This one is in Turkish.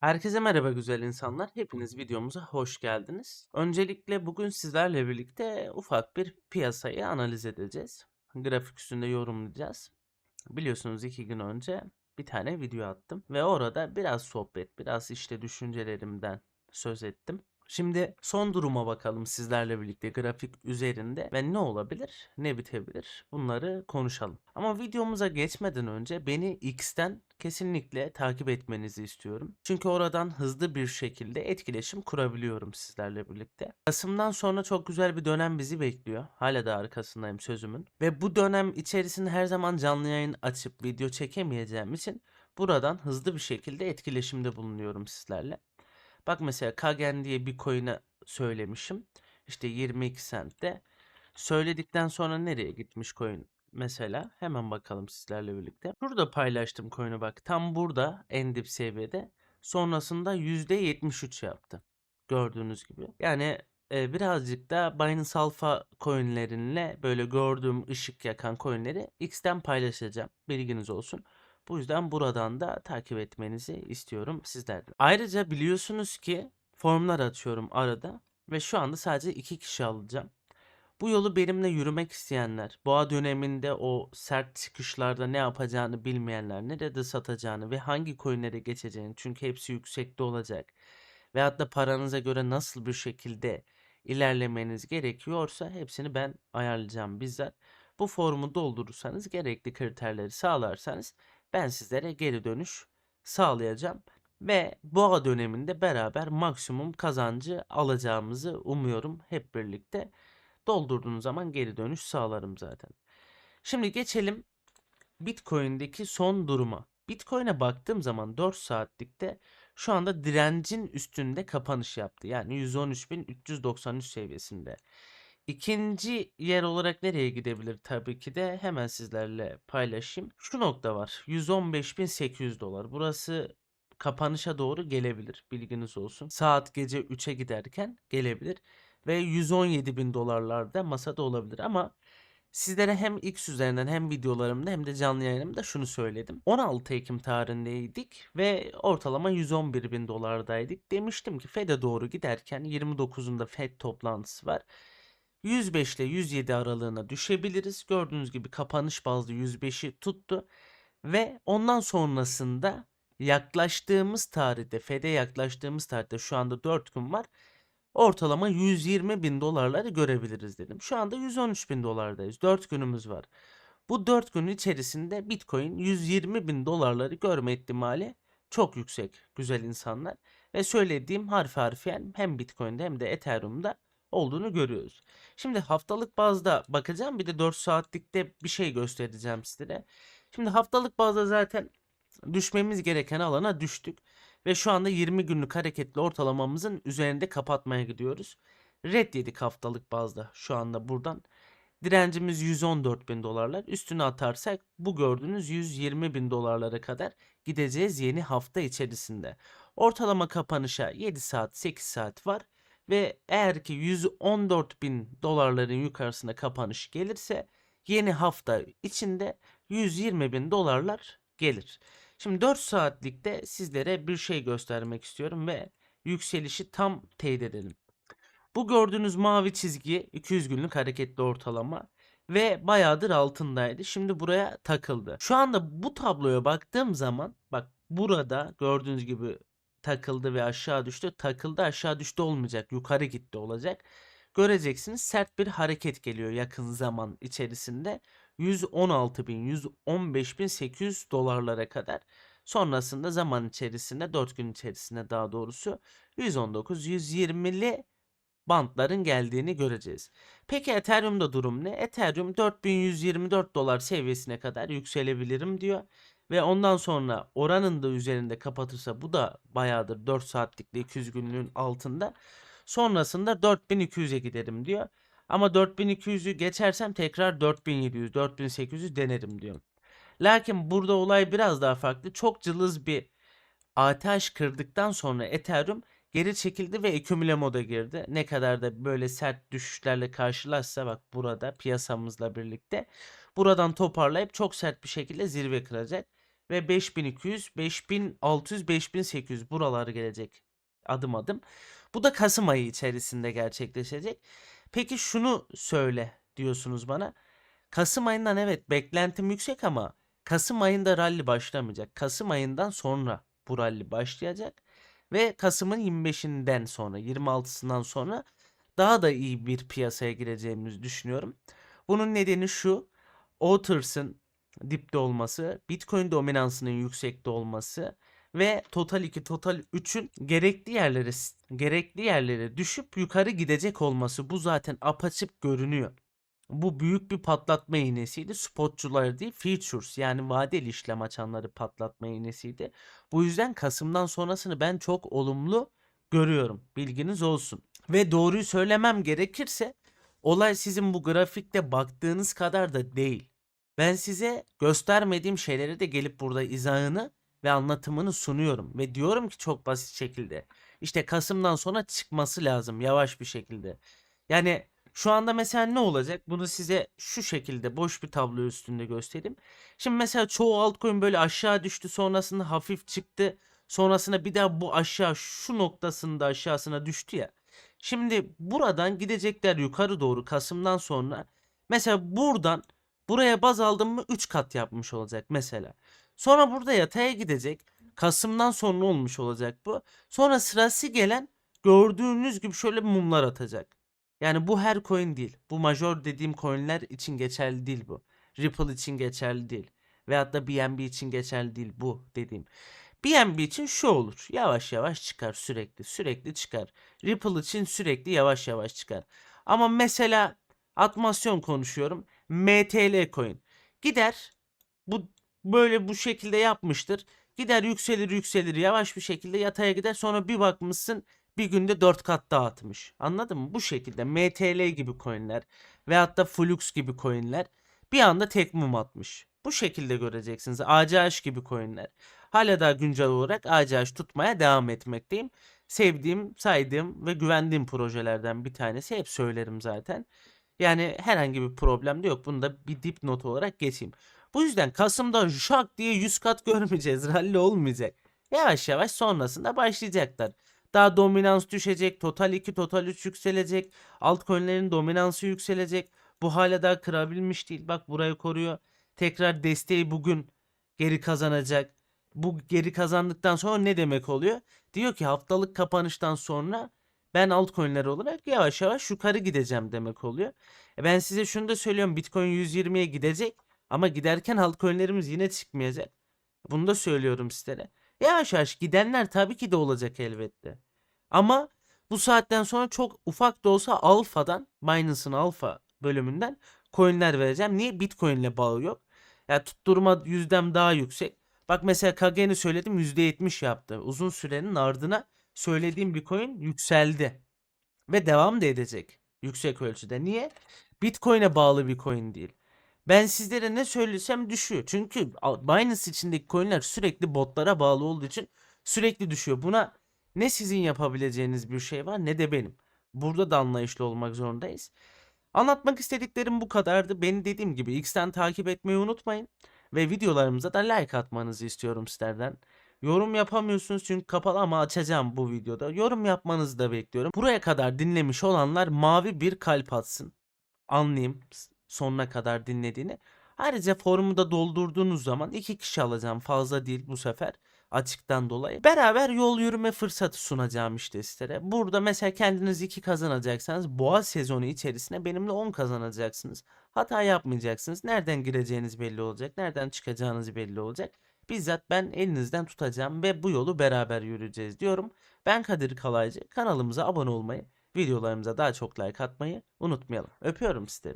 Herkese merhaba güzel insanlar. Hepiniz videomuza hoş geldiniz. Öncelikle bugün sizlerle birlikte ufak bir piyasayı analiz edeceğiz. Grafik üstünde yorumlayacağız. Biliyorsunuz iki gün önce bir tane video attım ve orada biraz sohbet, biraz işte düşüncelerimden söz ettim. Şimdi son duruma bakalım sizlerle birlikte grafik üzerinde ve ne olabilir, ne bitebilir bunları konuşalım. Ama videomuza geçmeden önce beni X'ten kesinlikle takip etmenizi istiyorum. Çünkü oradan hızlı bir şekilde etkileşim kurabiliyorum sizlerle birlikte. Kasım'dan sonra çok güzel bir dönem bizi bekliyor. Hala da arkasındayım sözümün. Ve bu dönem içerisinde her zaman canlı yayın açıp video çekemeyeceğim için buradan hızlı bir şekilde etkileşimde bulunuyorum sizlerle. Bak mesela Kagen diye bir coin'e söylemişim. İşte 22 centte. Söyledikten sonra nereye gitmiş coin? Mesela hemen bakalım sizlerle birlikte. Burada paylaştım coin'i bak. Tam burada en dip seviyede. Sonrasında %73 yaptı. Gördüğünüz gibi. Yani e, birazcık da Binance Alpha coinlerinle böyle gördüğüm ışık yakan coinleri X'ten paylaşacağım. Bilginiz olsun. Bu yüzden buradan da takip etmenizi istiyorum sizlerden. Ayrıca biliyorsunuz ki formlar açıyorum arada ve şu anda sadece iki kişi alacağım. Bu yolu benimle yürümek isteyenler, boğa döneminde o sert çıkışlarda ne yapacağını bilmeyenler, nerede satacağını ve hangi coinlere geçeceğini çünkü hepsi yüksekte olacak. Veyahut da paranıza göre nasıl bir şekilde ilerlemeniz gerekiyorsa hepsini ben ayarlayacağım bizzat. Bu formu doldurursanız gerekli kriterleri sağlarsanız ben sizlere geri dönüş sağlayacağım ve boğa döneminde beraber maksimum kazancı alacağımızı umuyorum hep birlikte. Doldurduğunuz zaman geri dönüş sağlarım zaten. Şimdi geçelim Bitcoin'deki son duruma. Bitcoin'e baktığım zaman 4 saatlikte şu anda direncin üstünde kapanış yaptı. Yani 113.393 seviyesinde. İkinci yer olarak nereye gidebilir tabii ki de hemen sizlerle paylaşayım. Şu nokta var. 115.800 dolar. Burası kapanışa doğru gelebilir. Bilginiz olsun. Saat gece 3'e giderken gelebilir. Ve 117.000 dolarlarda masada olabilir. Ama sizlere hem X üzerinden hem videolarımda hem de canlı yayınımda şunu söyledim. 16 Ekim tarihindeydik ve ortalama 111 bin dolardaydık. Demiştim ki FED'e doğru giderken 29'unda FED toplantısı var. 105 ile 107 aralığına düşebiliriz. Gördüğünüz gibi kapanış bazlı 105'i tuttu. Ve ondan sonrasında yaklaştığımız tarihte, FED'e yaklaştığımız tarihte şu anda 4 gün var. Ortalama 120 bin dolarları görebiliriz dedim. Şu anda 113 bin dolardayız. 4 günümüz var. Bu 4 gün içerisinde Bitcoin 120 bin dolarları görme ihtimali çok yüksek güzel insanlar. Ve söylediğim harf harfiyen hem Bitcoin'de hem de Ethereum'da olduğunu görüyoruz. Şimdi haftalık bazda bakacağım. Bir de 4 saatlikte bir şey göstereceğim sizlere. Şimdi haftalık bazda zaten düşmemiz gereken alana düştük. Ve şu anda 20 günlük hareketli ortalamamızın üzerinde kapatmaya gidiyoruz. Red yedik haftalık bazda şu anda buradan. Direncimiz 114 bin dolarlar. Üstüne atarsak bu gördüğünüz 120 bin dolarlara kadar gideceğiz yeni hafta içerisinde. Ortalama kapanışa 7 saat 8 saat var. Ve eğer ki 114 bin dolarların yukarısına kapanış gelirse yeni hafta içinde 120 bin dolarlar gelir. Şimdi 4 saatlikte sizlere bir şey göstermek istiyorum ve yükselişi tam teyit edelim. Bu gördüğünüz mavi çizgi 200 günlük hareketli ortalama ve bayağıdır altındaydı. Şimdi buraya takıldı. Şu anda bu tabloya baktığım zaman bak burada gördüğünüz gibi takıldı ve aşağı düştü. Takıldı aşağı düştü olmayacak. Yukarı gitti olacak. Göreceksiniz sert bir hareket geliyor yakın zaman içerisinde. 116.000, 115.800 dolarlara kadar. Sonrasında zaman içerisinde 4 gün içerisinde daha doğrusu 119-120'li bantların geldiğini göreceğiz. Peki Ethereum'da durum ne? Ethereum 4124 dolar seviyesine kadar yükselebilirim diyor. Ve ondan sonra oranın da üzerinde kapatırsa bu da bayağıdır 4 saatlikle 200 günlüğün altında. Sonrasında 4200'e giderim diyor. Ama 4200'ü geçersem tekrar 4700, 4800 denerim diyor. Lakin burada olay biraz daha farklı. Çok cılız bir ATH kırdıktan sonra Ethereum geri çekildi ve ekümüle moda girdi. Ne kadar da böyle sert düşüşlerle karşılaşsa bak burada piyasamızla birlikte buradan toparlayıp çok sert bir şekilde zirve kıracak. Ve 5200, 5600, 5800 buralar gelecek adım adım. Bu da Kasım ayı içerisinde gerçekleşecek. Peki şunu söyle diyorsunuz bana. Kasım ayından evet beklentim yüksek ama Kasım ayında rally başlamayacak. Kasım ayından sonra bu rally başlayacak ve Kasım'ın 25'inden sonra 26'sından sonra daha da iyi bir piyasaya gireceğimizi düşünüyorum. Bunun nedeni şu. Others'ın dipte olması, Bitcoin dominansının yüksekte olması ve Total 2, Total 3'ün gerekli yerlere gerekli yerlere düşüp yukarı gidecek olması bu zaten apaçık görünüyor. Bu büyük bir patlatma iğnesiydi. Spotçular değil, futures yani vadeli işlem açanları patlatma iğnesiydi. Bu yüzden Kasım'dan sonrasını ben çok olumlu görüyorum. Bilginiz olsun. Ve doğruyu söylemem gerekirse olay sizin bu grafikte baktığınız kadar da değil. Ben size göstermediğim şeyleri de gelip burada izahını ve anlatımını sunuyorum ve diyorum ki çok basit şekilde. İşte Kasım'dan sonra çıkması lazım yavaş bir şekilde. Yani şu anda mesela ne olacak? Bunu size şu şekilde boş bir tablo üstünde göstereyim. Şimdi mesela çoğu altcoin böyle aşağı düştü sonrasında hafif çıktı. Sonrasında bir daha bu aşağı şu noktasında aşağısına düştü ya. Şimdi buradan gidecekler yukarı doğru Kasım'dan sonra. Mesela buradan buraya baz aldım mı 3 kat yapmış olacak mesela. Sonra burada yataya gidecek. Kasım'dan sonra olmuş olacak bu. Sonra sırası gelen gördüğünüz gibi şöyle mumlar atacak. Yani bu her coin değil. Bu major dediğim coinler için geçerli değil bu. Ripple için geçerli değil. Veyahut da BNB için geçerli değil bu dediğim. BNB için şu olur. Yavaş yavaş çıkar sürekli. Sürekli çıkar. Ripple için sürekli yavaş yavaş çıkar. Ama mesela atmasyon konuşuyorum. MTL coin. Gider bu böyle bu şekilde yapmıştır. Gider yükselir yükselir yavaş bir şekilde yataya gider. Sonra bir bakmışsın bir günde 4 kat daha atmış. Anladın mı? Bu şekilde MTL gibi coinler veyahut da Flux gibi coinler bir anda tek mum atmış. Bu şekilde göreceksiniz. ACH gibi coinler. Hala daha güncel olarak ACH tutmaya devam etmekteyim. Sevdiğim, saydığım ve güvendiğim projelerden bir tanesi. Hep söylerim zaten. Yani herhangi bir problem de yok. Bunu da bir dipnot olarak geçeyim. Bu yüzden Kasım'da şak diye 100 kat görmeyeceğiz. Rally olmayacak. Yavaş yavaş sonrasında başlayacaklar. Daha dominans düşecek. Total 2, Total 3 yükselecek. Altcoin'lerin dominansı yükselecek. Bu hala daha kırabilmiş değil. Bak burayı koruyor. Tekrar desteği bugün geri kazanacak. Bu geri kazandıktan sonra ne demek oluyor? Diyor ki haftalık kapanıştan sonra ben altcoin'ler olarak yavaş yavaş yukarı gideceğim demek oluyor. E ben size şunu da söylüyorum. Bitcoin 120'ye gidecek ama giderken altcoin'lerimiz yine çıkmayacak. Bunu da söylüyorum sizlere. Yavaş yavaş gidenler tabii ki de olacak elbette. Ama bu saatten sonra çok ufak da olsa alfadan, Binance'ın alfa bölümünden coinler vereceğim. Niye? Bitcoin ile bağı yok. Ya yani tutturma yüzdem daha yüksek. Bak mesela Kagen'i söyledim %70 yaptı. Uzun sürenin ardına söylediğim bir coin yükseldi. Ve devam da edecek yüksek ölçüde. Niye? Bitcoin'e bağlı bir coin değil. Ben sizlere ne söylesem düşüyor. Çünkü Binance içindeki coinler sürekli botlara bağlı olduğu için sürekli düşüyor. Buna ne sizin yapabileceğiniz bir şey var ne de benim. Burada da anlayışlı olmak zorundayız. Anlatmak istediklerim bu kadardı. Beni dediğim gibi X'ten takip etmeyi unutmayın. Ve videolarımıza da like atmanızı istiyorum sizlerden. Yorum yapamıyorsunuz çünkü kapalı ama açacağım bu videoda. Yorum yapmanızı da bekliyorum. Buraya kadar dinlemiş olanlar mavi bir kalp atsın. Anlayayım sonuna kadar dinlediğini. Ayrıca forumu da doldurduğunuz zaman iki kişi alacağım. Fazla değil bu sefer açıktan dolayı. Beraber yol yürüme fırsatı sunacağım işte sizlere. Burada mesela kendiniz iki kazanacaksanız boğaz sezonu içerisinde benimle 10 kazanacaksınız. Hata yapmayacaksınız. Nereden gireceğiniz belli olacak. Nereden çıkacağınız belli olacak. Bizzat ben elinizden tutacağım ve bu yolu beraber yürüyeceğiz diyorum. Ben Kadir Kalaycı. Kanalımıza abone olmayı, videolarımıza daha çok like atmayı unutmayalım. Öpüyorum sizleri.